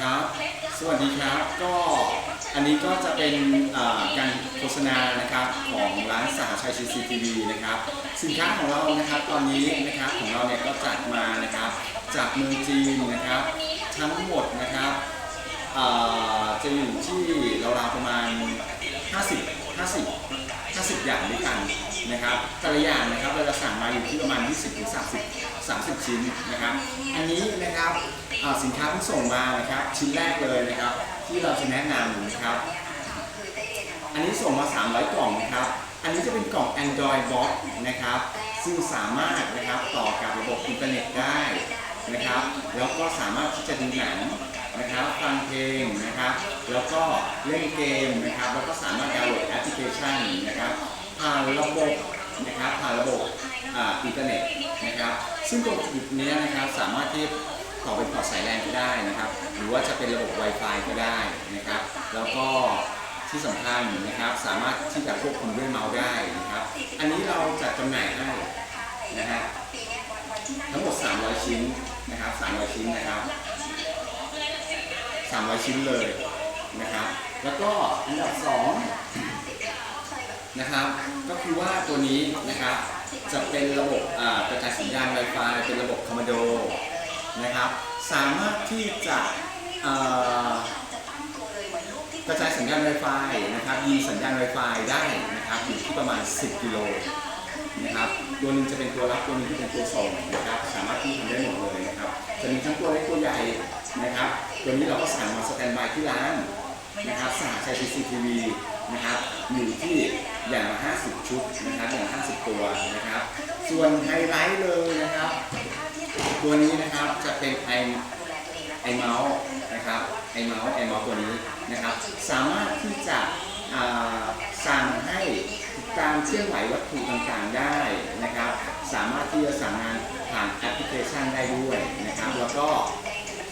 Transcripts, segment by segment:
ครับ สวัสดีครับ ก็อันนี้ก็จะเป็นการโฆษณานะครับของร้านสหชัย CCTV นะครับ สินค้าของเรานะครับตอนนี้นะครับของเราเนี่ยก็จัดมานะครับ จากเมืองจีนนะครับ ทั้งหมดนะครับจะอยู่ที่ราวๆประมาณ 50 50 50 อย่างด้วยกันนะครับแต่ละอย่างนะครับเราจะสั่งมาอยู่ที่ประมาณ 20ถึง 30 ชิ้นนะครับ อันนี้นะครับสินค้าที่ส่งมานะครับ ชิ้นแรกเลยนะครับ ที่เราจะแนะนำนะครับ อันนี้ส่งมา 300 กล่องนะครับ อันนี้จะเป็นกล่อง Android Box นะครับ ซึ่งสามารถนะครับต่อกับระบบอินเทอร์เน็ตได้นะครับ แล้วก็สามารถที่จะดูหนังนะครับฟังเพลงนะครับ แล้วก็เล่นเกมนะครับ แล้วก็สามารถดาวน์โหลดแอปพลิเคชันนะครับผ่านระบบนะครับผ่านระบบอินเทอร์เน็ต ซึ่งตรงจุดนี้นะครับสามารถที่ต่อเป็นพอร์ตสายแลนก็ได้นะครับ หรือว่าจะเป็นระบบ Wi-Fi ก็ได้นะครับ แล้วก็ที่สำคัญนะครับ สามารถที่จะควบคุมด้วยเมาส์ได้นะครับ อันนี้เราจัดจำหน่ายให้นะฮะทั้งหมด 300 ชิ้นนะครับ 300 ชิ้นนะครับ 300 ชิ้นเลยนะครับ แล้วก็อันดับ 2 นะครับ ก็คือว่าตัวนี้นะครับ จะเป็นระบบอ่ากระจายสัญญาณ Wi-Fi เป็นระบบคอมมานโดนะครับ สามารถที่จะกระจายสัญญาณ Wi-Fi นะครับยิงสัญญาณ Wi-Fi ได้นะครับอยู่ที่ประมาณ 10 กิโลนะครับตัวนึงจะเป็นตัวรับตัวนึงจะเป็นตัวส่งนะครับสามารถที่ทำได้หมดเลยนะครับจะมีทั้งตัวเล็กตัวใหญ่นะครับตัวนี้เราก็สั่งมาสแตนบายที่ร้านนะครับสหชัย CCTV นะครับอยู่ที่อย่างละ50 ชุดนะครับอย่างละ50 ตัวนะครับ ส่วนไฮไลท์เลยนะครับ ตัวนี้นะครับจะเป็นไอไอเมาส์นะครับไอเมาส์ไอเมาส์ตัวนี้นะครับ สามารถที่จะอ่าสั่งให้การเคลื่อนไหววัตถุต่างๆได้นะครับ สามารถที่จะสั่งงานผ่านแอปพลิเคชันได้ด้วยนะครับ แล้วก็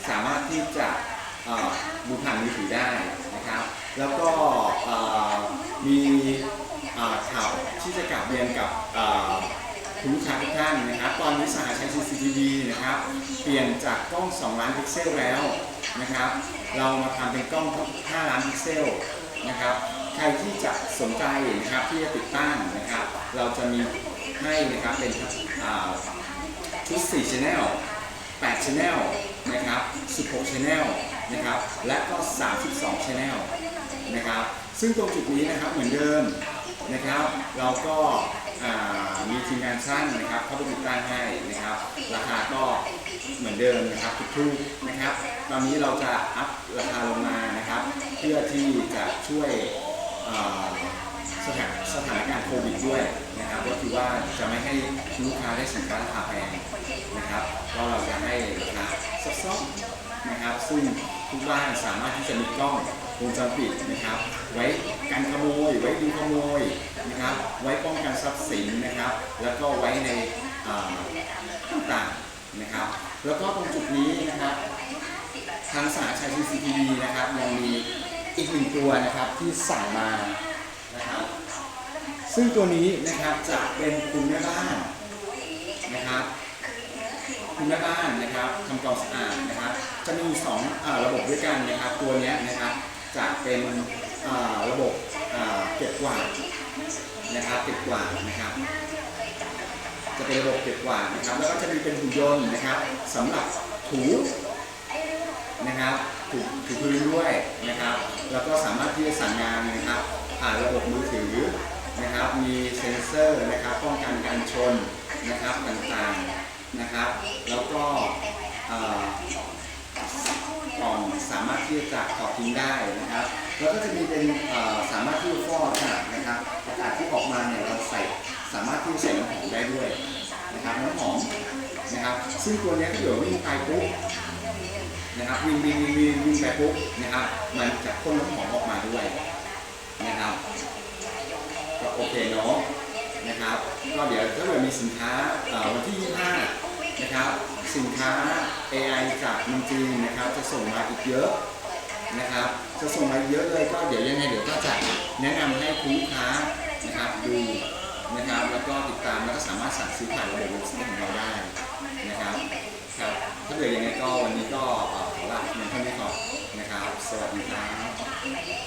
สามารถที่จะ ดูผ่านมือถือได้นะครับ แล้วก็มีข่าวที่จะกลับเรียนกับคุณลูกค้าทุกท่านนะครับ ตอนนี้สหชัย CCTV นะครับ เปลี่ยนจากกล้อง 2 ล้านพิกเซลแล้วนะครับ เรามาทำเป็นกล้อง 5 ล้านพิกเซลนะครับ ใครที่จะสนใจนะครับที่จะติดตั้งนะครับ เราจะมีให้นะครับเป็นชุด4 Channel 8 Channel นะครับ 16 Channel นะครับ และก็ 32 Channel นะครับ ซึ่งตรงจุดนี้นะครับเหมือนเดิมนะครับ เราก็มีทีมงานช่างนะครับเข้าไปติดตั้งให้นะครับ ราคาก็เหมือนเดิมนะครับทุกๆนะครับ ตอนนี้เราจะอัพราคาลงมานะครับ เพื่อที่จะช่วยสถานสถานการณ์โควิดด้วยนะครับก็คือว่าจะไม่ให้ลูกค้าได้สินค้าราคาแพงนะครับก็เราจะให้ราคาซอฟๆ นะครับ ซึ่งทุกบ้านสามารถที่จะมีกล้องวงจรปิดนะครับ ไว้กันขโมย ไว้ดูขโมยนะครับ ไว้ป้องกันทรัพย์สินนะครับ แล้วก็ไว้ในต่างๆนะครับ แล้วก็ตรงจุดนี้นะครับทางสาชัย CCTV นะครับยังมีอีกหนึ่งตัวนะครับที่สั่งมานะครับ ซึ่งตัวนี้นะครับจะเป็นคุณแม่บ้านนะครับ คุณแม่บ้านนะครับทำความสะอาดนะครับ จะมีสองอระบบด้วยกันนะครับ ตัวนี้นะครับจะเป็นระบบเก็บกวาดนะครับเก็บกวาดนะครับ จะเป็นระบบเก็บกวาดนะครับ แล้วก็จะมีเป็นหุ่นยนต์นะครับสำหรับถูนะครับถูถูพื้นด้วยนะครับ แล้วก็สามารถที่จะสั่งงานนะครับ ผ่านระบบมือถือนะครับ มีเซ็นเซอร์นะครับป้องกันการชนนะครับต่างๆนะครับ แล้วก็ อ่อกล่องสามารถที่จะถอดทิ้งได้นะครับ แล้วก็จะมีเป็นสามารถที่จะฟอกอากาศนะครับอากาศที่ออกมาเนี่ยเราใส่สามารถที่จะใส่น้ำหอมได้ด้วยนะครับน้ำหอมนะครับซึ่งตัวเนี้ยถ้าเกิดวิ่งไปปุ๊บนะครับวิ่งวิ่งวิ่งวิ่งวิ่งไปปุ๊บนะครับมันจะพ่นน้ำหอมออกมาด้วยนะครับก็โอเคเนาะนะครับก็เดี๋ยวถ้าเกิดมีสินค้าวันที่ 25 นะครับ สินค้า AI จากเมืองจีนนะครับ จะส่งมาอีกเยอะนะครับ จะส่งมาเยอะเลยก็เดี๋ยวยังไงเดี๋ยวก็จะแนะนำให้คุณลูกค้านะครับดูนะครับ แล้วก็ติดตามแล้วก็สามารถสั่งซื้อผ่านระบบเว็บไซต์ของเราได้นะครับครับถ้าเกิดยังไงก็วันนี้ก็ขอลาเพียงเท่านี้ก่อนนะครับ สวัสดีครับ